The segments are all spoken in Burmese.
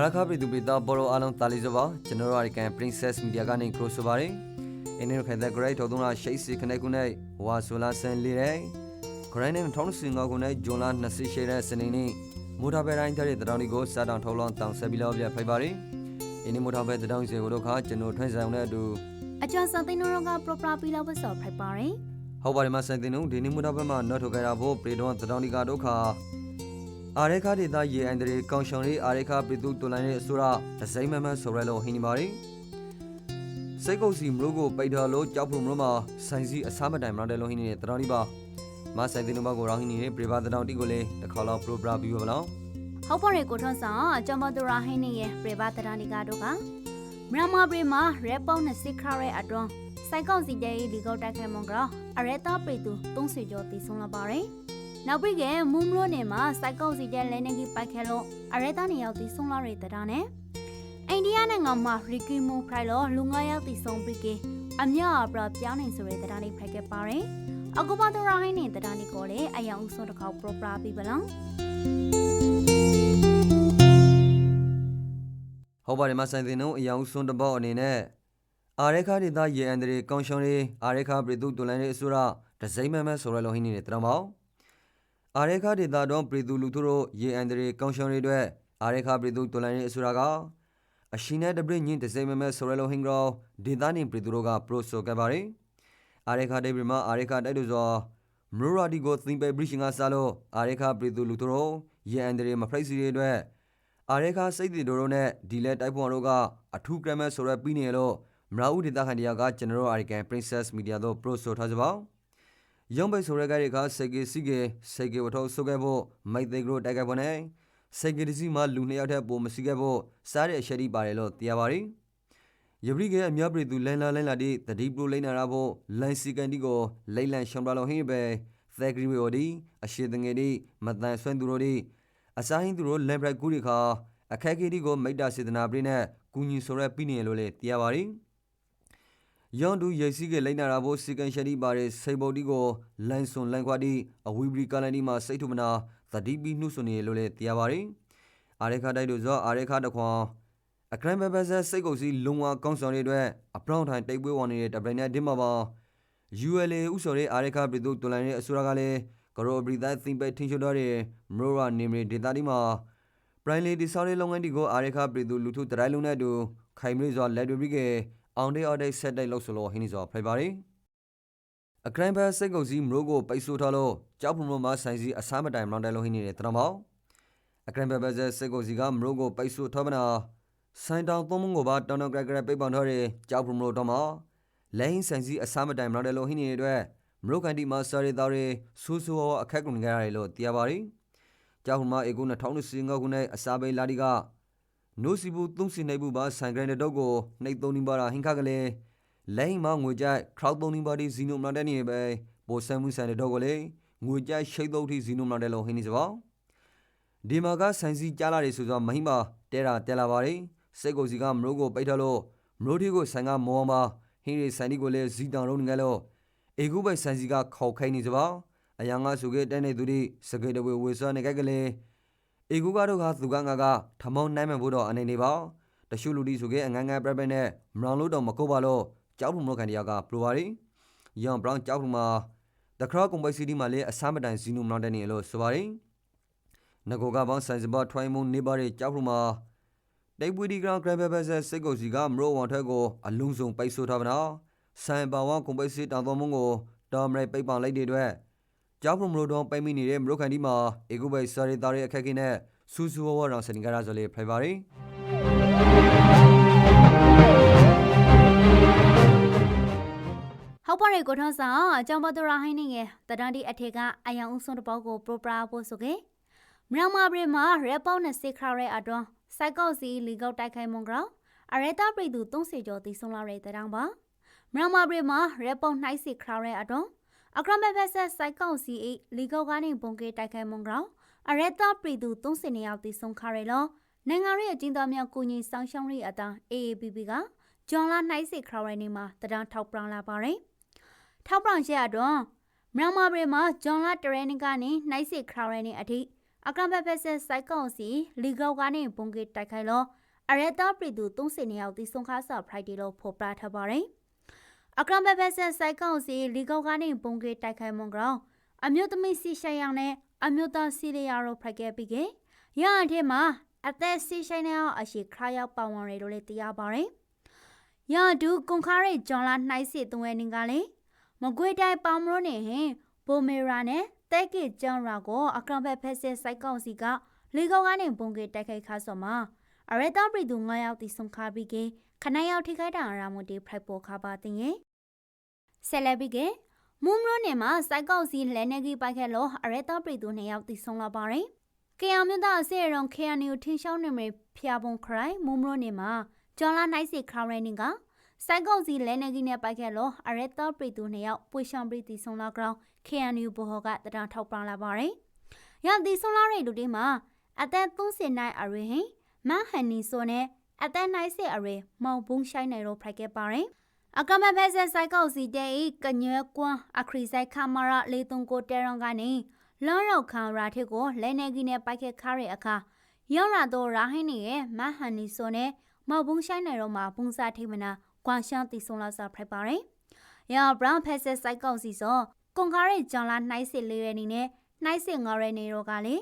အာရခပြည်သူပြည်သားဘောရောအားလုံးတာလီဆိုပါကျွန်တော်တို့အရိကန် Princess Media ကနေ cross ဆိုပါတယ်အင်းတို့ခိုင်တဲ့ great ထုံးတော့ရှိတ်စီခနဲ့ကုနဲ့ဝါဆိုလာဆန်လေးတဲ့ great နဲ့ထောင်းစင်ငါကုနဲ့ဂျွန်လာ20ရှိတဲ့စနေနေ့မိုးထားပဲတိုင်းတဲ့တောင်ဒီကိုစတောင်ထုံးလောင်းတောင်ဆက်ပြီးတော့ပြဖိုက်ပါတယ်အင်းမိုးထားပဲတောင်စီကိုတို့ခါကျွန်တော်ထွန်းဆောင်တဲ့အတူအကျော်စသိန်းတော်ကပရပရာပီလာဝတ်စော်ဖိုက်ပါရင်ဟုတ်ပါတယ်မဆိုင်တင်တို့ဒီနေ့မိုးထားပဲမှာနော်ထုတ်ကြတာဖို့ပြေတော့တောင်ဒီကတို့ခါ အာရခဒေတာရေအန်ဒရီကောင်ရှောင်လေးအာရခပြည်သူတူလိုင်းရဲ့အစိုးရဒစိမ့်မမဆိုရဲလို့ဟင်းနေပါတယ်စိတ်ကုပ်စီမလို့ကိုပိတ်တော်လို့ကြောက်ဖို့မလို့မှာဆိုင်စီအစားမတိုင်မလို့လို့ဟင်းနေတဲ့တောင်ဒီပါမဆိုင်တင်တို့ဘကိုရောင်းဟင်းနေတဲ့ပြေပါတောင်တီကိုလေတစ်ခါတော့ပရိုပရာပြီးပါလားဟုတ်ပါရဲ့ကိုထွန်းဆောင်အကျော်မသူရာဟင်းနေရဲ့ပြေပါတရဏိကတို့ကမြန်မာပြည်မှာရဲပေါင်းနဲ့စစ်ခရဲအတွန်းစိုက်ကောက်စီတဲ့ဒီကောက်တိုက်ခိုက်မုံကအရဲသားပြည်သူ30ကျော်တည်ဆုံးလာပါတယ် နောက်ပြီးကမူးမလို့နေမှာစိုက်ကောက်စီတဲ့လဲနေကြီးပိုက်ခဲလို့အရဲသားနေရောက်တည်ဆုံးလာတဲ့တရားနဲ့အိန္ဒိယနိုင်ငံမှာရီကီမိုဖရိုင်လောလူငါရောက်တည်ဆုံးပြီးကအမြအပရာပြောင်းနေဆိုတဲ့တရားလေးဖိုက်ခဲ့ပါတယ်အကူပါတော်ရိုင်းနေတဲ့တရားလေးကိုလည်းအယောင်ဦးဆုံးတစ်ခေါက်ပရိုပရာပြီးပလားဟုတ်ပါတယ်မဆိုင်တင်တို့အယောင်စွန်းတဘောအနေနဲ့အာရခဒေတာရေအန်ဒရီကောင်ရှောင်းလေးအာရခပြည်သူတူလိုင်းရဲ့အစိုးရဒစိမ့်မမဆိုရဲလို့ဟင်းနေတဲ့တောင်ပေါ့ အာရခဒေတာတော့ပြည်သူလူထုတို့ရေအန်ဒရီကောင်ရှောင်းလေးအတွက်အာရခပြည်သူတူလိုင်းရဲ့အစိုးရကအရှိနဲ့တပည့်ညင်းဒစိမ့်မမဆိုရဲလို့ဟင်းကြောဒေတာနေပြည်သူတို့ကပရိုဆိုခဲ့ပါတယ်အာရခဒေပြည်မှာအာရခတိုက်သူဆိုမရရာဒီကိုသင်ပဲဘရရှင်ကစားလို့အာရခပြည်သူလူထုတို့ရေအန်ဒရီမဖရိုက်စီတွေအတွက်အာရေခါစိတ်တီတို့တို့နဲ့ဒီလဲတိုက်ပွန်တို့ကအထူးဂရမတ်ဆိုရပြီးနေလို့မရာဦးဒေတာခန်တရားကကျွန်တော်တို့အာရီကန် Princess Media တို့ pro ဆိုထားကြပါ ရုံးပိတ်ဆိုရကတဲ့ကစေကေစီကေစေကေဝထောဆုခဲ့ဖို့မိုက်သေးကရိုတိုက်ခဲ့ပေါ်နေစေကေဒီစီမှာလူနှစ်ယောက်ထက်ပိုမရှိခဲ့ဖို့စားတဲ့အရှက်ဒီပါတယ်လို့သိရပါတယ်ယပရိကေအများပြည်သူလိုင်းလာလိုင်းလာဒီတတိပရိုလိန်နာရဖို့လိုင်းစီကန်ဒီကိုလိန်လန်ရှောင်းပါလို့ဟင်းပဲသက်ကရီဝီအိုဒီအရှိတငယ်ဒီမတန်ဆွမ်းသူတို့ဒီအစားဟင်းသူတို့လမ်ဘရက်ကူဒီခါအခက်အခဲဒီကိုမိတ္တာစေတနာပရိနဲ့ကူညီဆိုရဲပြီးနေလို့လေတရားပါရီယွ န်ဒူရိတ်စီကလိမ့်နာရာဖို့စီကန်ရှဒီပါရစေဘုတ်ဒီကိုလန်ဆွန်လန်ခွာဒီအဝီဘရီကလန်ဒီမှာစိတ်ထုမနာသတိပီနှုဆွနေလို့လေတရားပါရီအာရခတိုက်တို့ဇောအာရခတခွန်အခရန်ဘဘဆစိတ်ကုတ်စီလုံဝကောင်းဆောင်တွေအတွက်အပရောင်းထိုင်တိတ်ပွဲဝင်နေတဲ့တပရိနဲ့ဒင်းမပါ ULA ဥစော်ရဲ့အာရခပြည်သူတော်လိုင်းရဲ့အစိုးရကလည်းကရောပရိသတ်သင်ပဲထင်းချတော့တဲ့မရိုရာနေမရီဒေတာဒီမှာပရိုင်လီဒီဆော်ရီလုပ်ငန်းဒီကိုအာရခပြည်သူလူထုတရိုင်းလုံးနဲ့အတူခိုင်မရီစွာလက်တွေပြီးက အောင်တဲ့အော်တဲ့ဆက်တိုက်လို့ဆိုလို့ဟင်းနေစွာဖိုက်ပါရီအကရိုင်းဘတ်စိတ်ကုတ်စီမရိုကိုပိတ်ဆို့ထားလို့ကြောက်ဖုံဖုံမှာဆိုင်စီအစားမတိုင်မောင်းတယ်လို့ဟင်းနေတဲ့တရမောင်အကရိုင်းဘတ်ဘတ်စိတ်ကုတ်စီကမရိုကိုပိတ်ဆို့ထားမနာဆိုင်တောင်သုံးမုံကိုပါတောင်တောင်ကရကရပိတ်ပန်ထားတဲ့ကြောက်ဖုံမရိုတော့မှာလိုင်းဆိုင်စီအစားမတိုင်မလို့တယ်လို့ဟင်းနေတဲ့အတွက်မရုကန်တီမာစရီသားတွေဆူဆူဟောအခက်ကုန်ကြရတယ်လို့သိရပါတယ်။ကြောက်မှအေကု2025ခုနှစ်အစားပိလာဒီက နိုစီဘူးသုံးစီနိုင်ဘူးပါဆိုင်ဂရန်တော့ကိုနှိပ်သုံးနေပါတာဟင်ခကလေးလိုင်းမငွေကြိုက်ခရောက်သုံးနေပါဒီဇီနိုမလာတဲ့နေပဲပိုဆမ်မှုဆိုင်တော့ကိုလေငွေကြိုက်ရှိတ်သုံးထိဇီနိုမလာတဲ့လို့ဟင်းနေစပါဒီမှာကဆိုင်စီကြားလာတယ်ဆိုတော့မဟိမတဲတာတဲလာပါတယ်စိတ်ကိုစီကမရုကိုပိတ်ထလို့မရုတီကိုဆိုင်ကမောပါဟင်းရီဆန်ဒီကိုလည်းဇီတောင်လုံးငယ်လို့အေကူပိုက်ဆန်စီကခေါခိုင်းနေစပါအယံငါဆိုခဲ့တဲ့နေသူဒီစကေတဝေဝေဆွာနေကြကလေး အေကူကတော့ကသူကငါကထမောင်းနိုင်မှဖို့တော့အနေနေပါတရှုလူဒီဆိုခဲ့အငန်းငန်းပြပြနဲ့မရောင်လို့တော့မကုတ်ပါလို့ကြောက်ဖုံမလို့ခံတရားကပလိုပါရီယွန်ဘရောင်းကြောက်ဖုံမှာတခရကွန်ပိုက်စီဒီမှာလည်းအစားမတိုင်ဇီနူမနောင်းတဲ့နေလို့ဆိုပါရီငကိုကပေါင်းဆိုင်စပါထွိုင်းမုန်နေပါတဲ့ကြောက်ဖုံမှာတိတ်ပွေဒီဂရန်ဂရဘဘဆစိတ်ကိုစီကမရိုဝန်ထက်ကိုအလုံးစုံပိတ်ဆို့ထားပါတော့ဆိုင်ပါဝါကွန်ပိတ်စီတောင်တော်မုံကိုတော်မရိုက်ပိတ်ပန်လိုက်တဲ့အတွက် ကြောက်ဖုံမရိုတော့ပိတ်မိနေတဲ့မရိုကန်ဒီမှာအေကုဘိုင်စာရီတာရဲ့အခက်အခဲနဲ့စူးစူးဝဝရောင်စင်ကရာဆိုလေဖိုင်ပါရီဟုတ်ပါရဲ့ကိုထွန်းဆောင်အကျော်မသူရာဟင်းနေရဲ့တရန်ဒီအထက်ကအယောင်ဦးဆုံးတစ်ပေါက်ကိုပရိုပရာဖို့ဆိုခဲ့မြန်မာပြည်မှာရဲပေါင်းနဲ့စစ်ခရဲအတွန်းစိုက်ကောက်စီလီကောက်တိုက်ခိုက်မုံကအရဲသားပြည်သူ30ကျော်တည်ဆုံးလာတဲ့တဲ့တောင်ပါမြန်မာပြည်မှာရဲပေါင်းနှိုက်စစ်ခရဲအတွန်း အခရမဖက်ဆက်စိုက်ကောက်စီလီကောက်ကနေဘုံကေတိုက်ခိုက်မုံကအရဲသားပြည်သူ30နေရောက်တည်ဆုံးခရဲလောနိုင်ငံရဲ့အကျဉ်းသားများကိုကြီးဆောင်ရှောင်းရေးအတန်း AAPP ကဂျွန်လာနှိုက်စစ်ခရဲနေမှာတရန်ထောက်ပရန်လာပါတယ်ထောက်ပံ့ချက်အတွန်းမြန်မာပြည်မှာဂျွန်လာတရန်နီကနေနှိုက်စစ်ခရရနေအထိအကရမ်ဘက်ဖက်ဆက်စိုက်ကောင်စီလီဂောက်ကနေဘုံကေတိုက်ခိုင်လောအရတာပြည်သူ30နေရောက်တီဆုံခါဆာဖရိုက်ဒေလို့ဖော်ပြထားပါတယ် အကရမ်ဘက်ဖက်ဆက်စိုက်ကောင်စီလီဂောက်ကနေဘုံကေတိုက်ခိုင်မွန်ကောင်အမျိုးသမီးစီရှိုင်ရနဲ့အမျိုးသားစီလီယာတို့ဖရိုက်ခဲ့ပြီးကရအထက်မှာအသက်စီရှိုင်နေအောင်အရှိခရရောက်ပါဝင်ရလို့လည်းတရားပါတယ်ရဒူကွန်ခါရိဂျွန်လာနှိုက်စစ်သွဲနေကလေမကွေတိုင်ပေါမလို့နေဟင်ဘိုမေရာနဲ့တဲကေကျန်ရာကိုအကရမ်ဘက်ဖက်ဆက်စိုက်ကောင်စီကလေကောက်ကနေဘုံကေတိုက်ခိုက်ခါဆော်မှာအရတာပြည်သူ9ယောက်တီဆုံခါပြီးက ခဏယောက်ထိခိုက်တာရာမတီဖရိုက်ပေါ်ခါပါတင်ရဲ့ဆက်လက်ပြီးကမုံမလို့နေမှာစိုက်ကောက်စီလဲနေကြီးပိုက်ခဲ့လို့အရတာပြည်သူ2ယောက်တီဆုံလာပါတယ်ကေအောင်မြတ်အစေရုံခေအန်ယူထင်းရှောင်းနေမဖျာပုံခရိုင်မုံမလို့နေမှာဂျွန်လာနိုင်စီခရိုင်နင်းကစိုက်ကောက်စီလဲနေကြီးနဲ့ပိုက်ခဲ့လို့အရတာပြည်သူ2ယောက်ပွေရှောင်းပြည်တီဆုံလာကောင် KNU ဘဟောကတရထောက်ပံလာပါတယ်။ရသည်ဆုံးလာတဲ့လူတွေမှာအသက်30နိုင်အရေဟင်မဟန်နီဆိုနဲ့ အသက်နိုင်စေအရေမောင်ဘုံဆိုင်နေတော့ဖိုက်ခဲ့ပါတယ်။အကမဖက်ဆက်ဆိုင်ကောက်စီတဲ့ကညွဲကွန်းအခရီဆိုင်ခမာရလေးတုံကိုတဲရွန်ကနေလောင်းရောက်ခံရာထက်ကိုလဲနေကြီးနဲ့ပိုက်ခဲ့ခါတဲ့အခါရောက်လာတော့ရာဟင်းနေရဲ့မဟန်နီဆိုနဲ့မောင်ဘုံဆိုင်နေတော့မှာဘုံစားထိမနာကွမ်ရှန်တီဆုံးလာစားဖိုက်ပါတယ်။ရဘရောင်းဖက်ဆက်ဆိုင်ကောက်စီဆိုကွန်ကားရဲ့ကြောင်လာနှိုက်စစ်လေးရနေနဲ့နှိုက်စစ်ငါရနေတော့ကလေ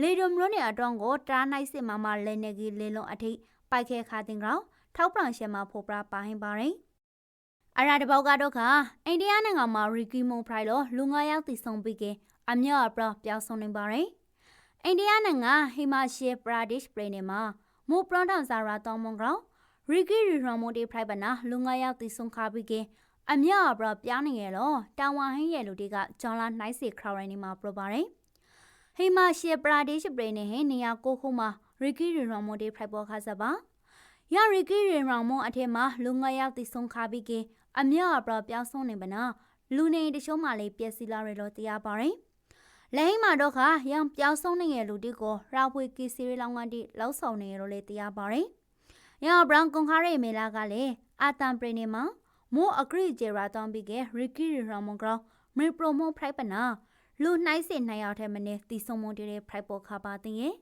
လေဒုံမျိုးနဲ့အတွန်းကိုတားနှိုက်စစ်မမလဲနေကြီးလေလုံးအထိ ပိုက်ခဲခါတင်ကောင်ထောက်ပံရှဲမှာဖိုးပရာပါဟင်ပါရင်အရာတဘောက်ကတော့ခအိန္ဒိယနိုင်ငံမှာရီကီမွန်ဖရိုင်လိုလူငါရောက်တည်ဆုံပြီးကအမြော့အပရပြောင်းဆုံနေပါရင်အိန္ဒိယနိုင်ငံဟီမာရှေပရာဒစ်ပြည်နယ်မှာမိုးပရန်တန်ဇာရာတောင်းမွန်ကောင်ရီကီရီရမိုတီဖရိုင်ပနာလူငါရောက်တည်ဆုံခါပြီးအမြအပရပြားနေရတော့တာဝန်ဟင်းရဲ့လူတွေကဂျွန်လာနှိုက်စီခရော်ရိုင်းနေမှာပြပါတယ်ဟိမာရှေပရာဒေးရှ်ပရိနေဟင်နေရာကိုခုမှာ ရီကီရီရော်မွန်ဒေးဖရိုက်ပေါ်ခါစပါရရီကီရီရော်မွန်အထက်မှာလူငယ်ရောက်တိဆုံးခါပြီးကအမြအပရပြောင်းဆုံးနေပနာလူနေတချို့မှလည်းပြက်စီလာရလို့တရားပါတယ်လဲဟိမာတော့ခါရံပြောင်းဆုံးနေတဲ့လူတွေကိုရာဖွေကီစီရီလောင်ကန်တိလောက်ဆောင်နေရလို့လည်းတရားပါတယ်ရဘရန်ကွန်ခါရဲမေလာကလည်းအာတန်ပရိနေမှာမိုးအဂရိဂျေရာတောင်းပြီးကရီကီရီရာမွန်ကောင်မေပရိုမိုဖရိုက်ပနာလူနှိုင်းစင်နှစ်ယောက်ထဲမနေတီဆုံမွန်တေဖရိုက်ပေါ်ခါပါတင်ရဲ့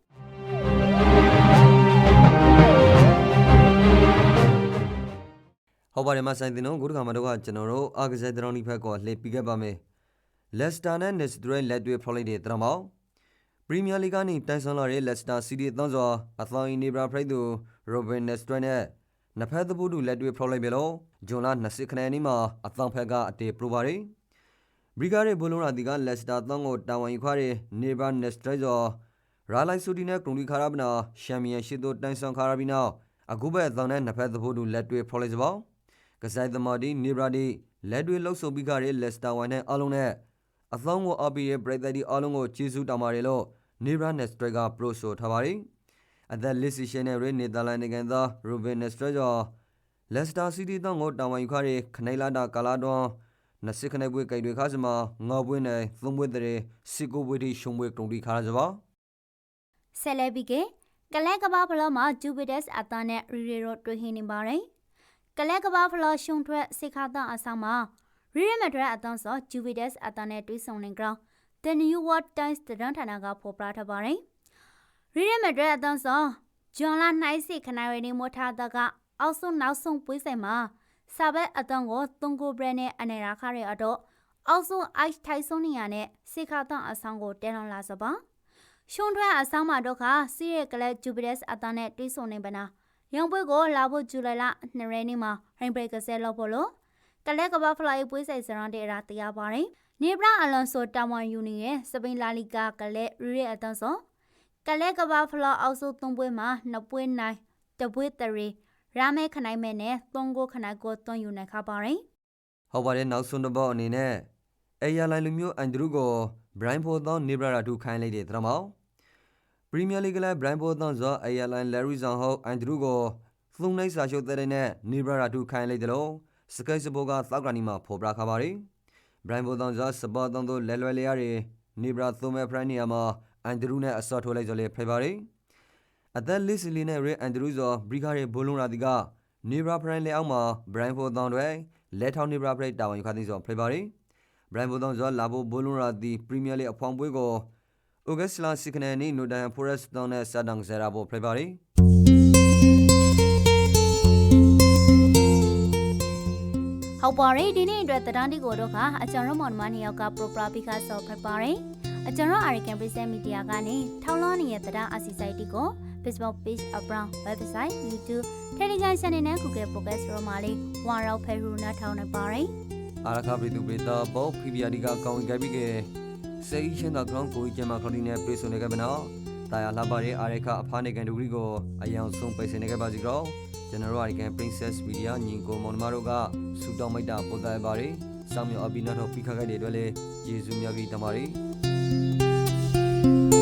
ဟုတ်ပါတယ်မဆိုင်တင်တော့ခုတစ်ခါမှတော့ကကျွန်တော်တို့အာကစားတရောင်းဒီဖက်ကောလှည့်ပြီးခဲ့ပါမယ်လက်စတာနဲ့နစ်စဒရလက်တွေဖလိုလိုက်တဲ့တရမောင်ပရီးမီးယားလိဂ်ကနေတိုင်ဆန်လာတဲ့လက်စတာစီးတီးသွန်းစွာအသောင်းနေဘရာဖရိုက်သူရိုဘင်နက်စဒရနဲ့နဖက်သပုတူလက်တွေဖလိုလိုက်ပြီလို့ဂျွန်လာ20ခနဲ့နီးမှာအသောင်းဖက်ကအတေပရိုပါရီဘရီဂါရဲ့ဘလိုရာဒီကလက်စတာသွန်းကိုတာဝန်ယူခါတဲ့နေဘရာနက်စဒရဇောရာလိုက်ဆူဒီနဲ့ကရုံဒီခါရဘနာရှမ်ပီယံရှစ်တို့တိုင်ဆန်ခါရဘီနောက်အခုပဲအသောင်းနဲ့နဖက်သပုတူလက်တွေဖလိုလိုက်စပါ ကဆိုင်သမဒီနေဘရာဒီလက်တွေလှုပ်ဆိုပြီးခါတဲ့လက်စတာဝိုင်နဲ့အလုံးနဲ့အသောင်းကိုအပီရဲ့ပရိသတ်ဒီအလုံးကိုကျေးဇူးတောင်းပါတယ်လို့နေဘရာနက်စဒရကပရိုဆိုထားပါတယ်အသက်လစ်စီရှင်နဲ့ရနေသာလန်နိုင်ငံသားရူဘင်နက်စဒရကျော်လက်စတာစီးတီးတောင်းကိုတာဝန်ယူခရဲခနိုင်လာတာကာလာတွန်နစစ်ခနေပွဲကြိုက်တွေခါစမှာငေါပွင့်နဲ့သုံးပွဲတဲ့စီကိုပွဲတီရှုံပွဲတုံတီခါရကြပါဆယ်လဲပြီးကကလဲကဘာဖလောမှာဂျူပီတက်စ်အတာနဲ့ရီရီရိုတွေ့ဟင်းနေပါတယ် ကလဲကဘာဖလောရှုံထွက်စိခါတအဆောင်မှာရီရီမဒရအတန်းစောဂျူပီတက်စ်အတာနဲ့တွေ့ဆုံနေကြောင်း The New World Times တရန်ဌာနကဖော်ပြထားပါတယ်ရီရီမဒရအတန်းစောဂျွန်လာနှိုင်းစီခနိုင်ရနေမထားတာကအောက်ဆုံးနောက်ဆုံးပွေးဆိုင်မှာစာဘက်အတန်းကိုတုံကိုဘရနဲ့အနေရာခရဲအတော့အောက်ဆုံး ice ထိုင်ဆုံးနေရနဲ့စိခါတအဆောင်ကိုတဲလွန်လာစပါရှုံးထွက်အဆောင်မှာတော့ခါစီးရကလက်ဂျူပီတက်စ်အတန်းနဲ့တွေးဆုံနေပါနာ ရောင်ပွဲကိုလာဖို့ဇူလိုင်လ2ရက်နေ့မှာရင်ဘရိတ်ကဆဲလောက်ဖို့လို့ကလက်ကဘာဖလိုက်ပွဲဆိုင်စရန်တဲ့အရာတရားပါတယ်နေဘရာအလွန်ဆိုတာဝန်ယူနေရဲ့စပိန်လာလီကာကလက်ရီရဲ့အတန်းစောကလက်ကဘာဖလောက်အောက်ဆိုသုံးပွဲမှာနှစ်ပွဲနိုင်တပွဲတရီရာမဲခနိုင်မဲနဲ့သုံးကိုခနိုင်ကိုတွန်းယူနေခါပါတယ်ဟုတ်ပါတယ်နောက်ဆုံးတစ်ပတ်အနေနဲ့အေယာလိုင်းလူမျိုးအန်ဒရူကိုဘရိုင်းဖိုသောနေဘရာတူခိုင်းလိုက်တဲ့တရမောင် ပရီးမီးယားလိဂ်ကလည်းဘရိုင်းဖိုသောဇောအေယာလိုင်းလယ်ရီဇန်ဟောအန်ဒရူကိုသုံးနိုင်စာရှုပ်တဲ့နဲ့နေဘရာတူခိုင်းလိုက်တယ်လို့စကိုက်စဘောကသောက်ကနီမှာဖော်ပြခါပါတယ်ဘရိုင်းဖိုသောဇောစပေါ်သောတို့လဲလွယ်လျရည်နေဘရာသုံးမဲ့ဖရန်နီယာမှာအန်ဒရူနဲ့အစောထိုးလိုက်ကြလေဖိပါတယ်အသက်လစ်စလီနဲ့ရဲအန်ဒရူဇောဘရီဂါရဲ့ဘိုလုံရာဒီကနေဘရာဖရန်လေအောက်မှာဘရိုင်းဖိုသောတွေလဲထောင်းနေဘရာဖရိတ်တာဝန်ယူခသည်ဇောဖိပါတယ်ဘရိုင်းဖိုသောဇောလာဘိုဘိုလုံရာဒီပရီးမီးယားလိအဖောင်ပွဲကို ဩဂတ်စ်လစီကနေနီနိုဒန်ဖိုရက်စ်တောင်းနဲ့စာဒန်ဇရာဘောဖလေပါရီဟုတ်ပါတယ်ဒီနေ့အတွက်သတင်းဒီကိုတော့ကအကျွန်တော်မောင်နှမနှစ်ယောက်ကပရိုပရာပီကာဆော့ဖက်ပါတယ်အကျွန်တော် American Prison Media ကနေထောင်းလောင်းနေတဲ့သတင်းအစီအစဉ်တီကို Facebook page around website YouTube Telegram channel နဲ့ Google Podcast တို့မှာလေးဝါရောက်ဖဲရူနာထောင်းနေပါတယ်အာရခပရိသူပရိသဘောဖီဗီယာဒီကကောင်းကြပြီကေ စေရှင်းသာ ground ကိုဂျမခရီနဲ့ပြေဆိုနေခဲ့မနော်တာယာလှပတဲ့အာရခအဖားနေကန်ဒူဂရီကိုအယောင်ဆုံးပိတ်ဆင်နေခဲ့ပါစီကောကျွန်တော်တို့အာရကန် Princess Media ညီကိုမောင်နှမတို့ကစူတောင်းမိတ်တာပို့သားပါတယ်ဆောင်မြော်အပိနာတော်ဖိခခိုက်တဲ့အတွက်လည်းယေရှုမြတ်ကြီးတမန်တော်